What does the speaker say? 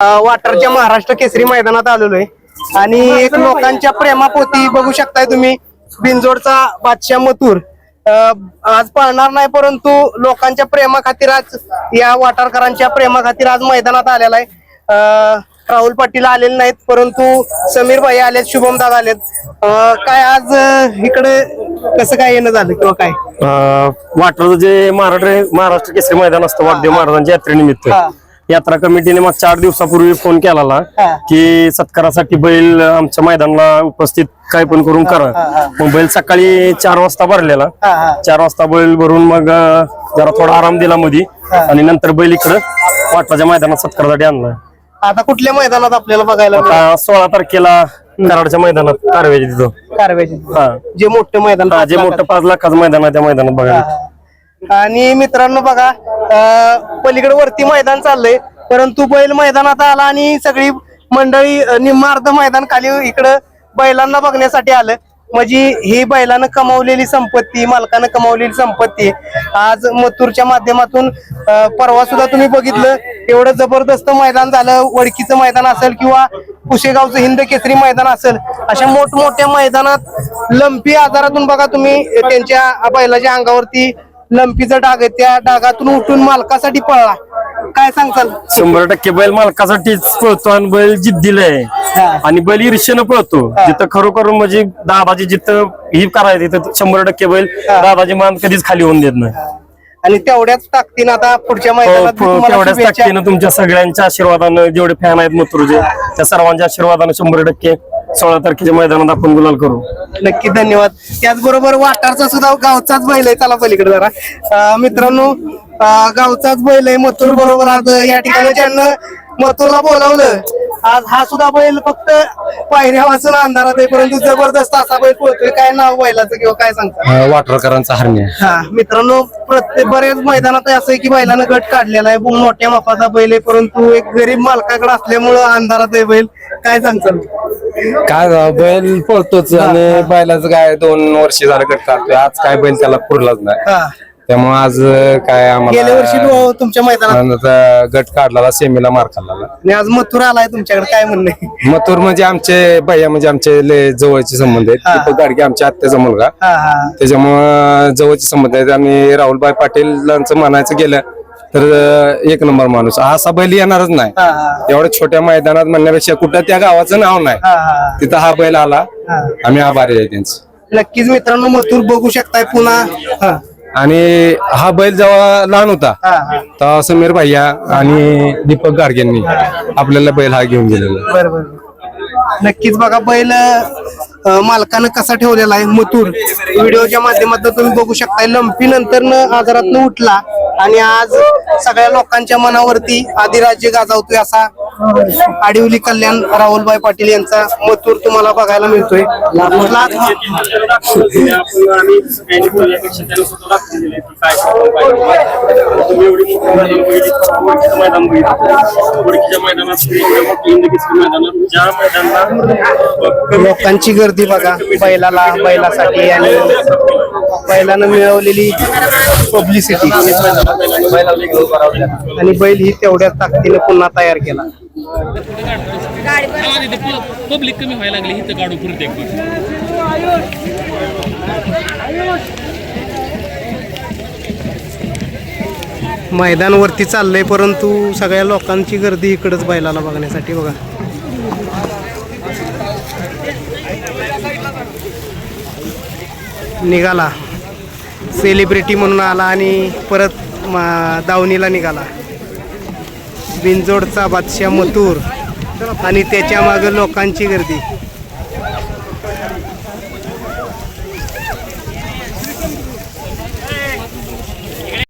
वाटरच्या महाराष्ट्र केसरी मैदानात आलेलो आहे आणि एक लोकांच्या प्रेमापोटी बघू शकताय तुम्ही. बिनजोडचा बादशाह मथुर. आज पळणार नाही परंतु लोकांच्या प्रेमाखातीर आज या वाटारकरांच्या प्रेमाखातीर आज मैदानात आलेला आहे अ, राहुल पाटील आलेले नाहीत परंतु समीर भाई आलेत शुभम दादा आलेत. अ, काय आज इकडे कसं काय येणं झालं किंवा काय? वाटरचं जे महाराष्ट्र महाराष्ट्र केसरी मैदान असतं वाटदेव महाराजांच्या यात्रेनिमित्त. यात्रा कमिटीने मग चार दिवसापूर्वी फोन केला. की सत्कारासाठी बैल आमच्या मैदानाला उपस्थित काय पण करून. करा. मग बैल सकाळी चार वाजता भरलेला. चार वाजता बैल भरून मग जरा थोडा आराम दिला मधी. आणि नंतर बैल इकडं वाटराच्या मैदानात सत्कारासाठी आणला. आता कुठल्या मैदानात आपल्याला बघायला? आता सोळा तारखेला कराडच्या मैदानात कारवेच्या तिथं. कारव्याचे. हा. जे मोठं मैदान जे मोठं पाच लाखाचं मैदान आहे त्या मैदानात बघायला. आणि मित्रांनो बघा अं, पलीकडे वरती मैदान चाललंय परंतु बैल मैदानात आला आणि सगळी मंडळी अं, निम्म अर्ध मैदान खाली इकडं बैलांना बघण्यासाठी आलं. म्हणजे ही बैलानं कमावलेली संपत्ती मालकानं कमावलेली संपत्ती आज मथुरच्या माध्यमातून अं, परवा सुद्धा तुम्ही बघितलं एवढं जबरदस्त मैदान झालं वडकीचं मैदान असेल किंवा कुशेगावचं हिंद केसरी मैदान असेल अशा मोठमोठ्या मैदानात लंपी आजारातून बघा तुम्ही त्यांच्या बैलाच्या अंगावरती लंपीचा डाग आहे त्या डागातून उठून मालकासाठी पळला. काय सांगताल? शंभर टक्के बैल मालकासाठीच पळतो आणि बैल जिद्दीला. आहे. आणि बैल ईर्ष्येनं पळतो. जिथं खरोखर म्हणजे दादाची जिथं ही करायची तिथं शंभर टक्के बैल दादाची मान कधीच खाली होऊन देत नाही. आणि तेवढ्याच ताकदीनं आता पुढच्या हो, मैदानात मी तुम्हाला तेवढ्याच शुभेच्छा. ताकदीनं तुमच्या सगळ्यांच्या आशीर्वादानं जेवढे फॅन आहेत मथुरचे त्या सर्वांच्या आशीर्वादानं शंभर टक्के सोळा तारखेच्या मैदानात आपण गुलाल करू. नक्की धन्यवाद. त्याचबरोबर वाटारचा सुद्धा गावचाच बैल आहे. चला पलीकडे जरा. अं, मित्रांनो अं, गावचाच बैल आहे. मथुर बरोबर आज या ठिकाणी ज्यांना मथुरला बोलावलं. आज हा सुद्धा बैल फक्त पायऱ्या वाचून अंधारात आहे परंतु जबरदस्त असा बैल पोहतोय काय नाव बैलाचं किंवा काय सांगता? वाटरकरांचा हरण्या. हा मित्रांनो प्रत्येक बरेच मैदानात असं आहे की बैलानं गट काढलेला आहे. मोठ्या मापाचा बैल आहे परंतु एक गरीब मालकाकडे असल्यामुळं अंधारात आहे बैल. काय सांगचाल काय झालं, बैल पळतोच आणि बैलाचं काय दोन वर्ष झालं गट काढतोय. आज काय बैल त्याला पुरलाच नाही. हा. त्यामुळे आज काय गेल्या वर्षी आम्हाला तुमच्या मैदानात गट काढला सेमीला मार खाल्ला आणि आज मथुरा आलाय तुमच्याकडे काय म्हणणं आहे? मथुर म्हणजे आमचे भैया म्हणजे आमचे लय जवळचे संबंध आहेत. हा. दीपक गाडगे आमच्या आत्याचा मुलगा. हा हा. त्याच्यामुळं जवळचे संबंध आहेत आणि राहुलभाई पाटीलांचं म्हणायचं गेलं तर अं, एक नंबर माणूस. हा असा बैल येणारच नाही. हा हा. एवढ्या छोट्या मैदानात म्हणण्यापेक्षा कुठं त्या गावाचं नाव नाही. हा हा. तिथं हा बैल आला. हा. आम्ही आभारी आहे त्यांचं. नक्कीच मित्रांनो मथुर बघू शकताय पुन्हा. हा. आणि हा बैल जेव्हा लहान होता तेव्हा समीर भैया आणि दीपक गाडगेंनी आपल्याला बैल हा घेऊन गेलेला. बरं बरं नक्कीच बघा बैल अं, मालकानं कसा ठेवलेला आहे मथुर. व्हिडिओच्या माध्यमातून तुम्ही बघू शकताय लंपी नंतर आजारात उठला आणि आज सगळ्या लोकांच्या मनावरती आदिराज्य गाजवतोय असा आडिवली कल्याण राहुलभाई पाटील यांचा मथुर तुम्हाला बघायला मिळतोय. लोकांची गर्दी बघा बैलाला बैलासाठी आणि बैलानं मिळवलेली पब्लिसिटी आणि बैल ही तेवढ्याच ताकदीने पुन्हा तयार केला. पब्लिक कमी व्हायला लागली इथं गाडू पुरते मैदान वरती चाललंय परंतु सगळ्या लोकांची गर्दी इकडच बैलाला बघण्यासाठी बघा. निघाला. सेलिब्रिटी म्हणून आला आणि परत म- दावणीला निघाला. बिनजोडचा बादशाह मथूर आणि त्याच्यामागे लोकांची गर्दी.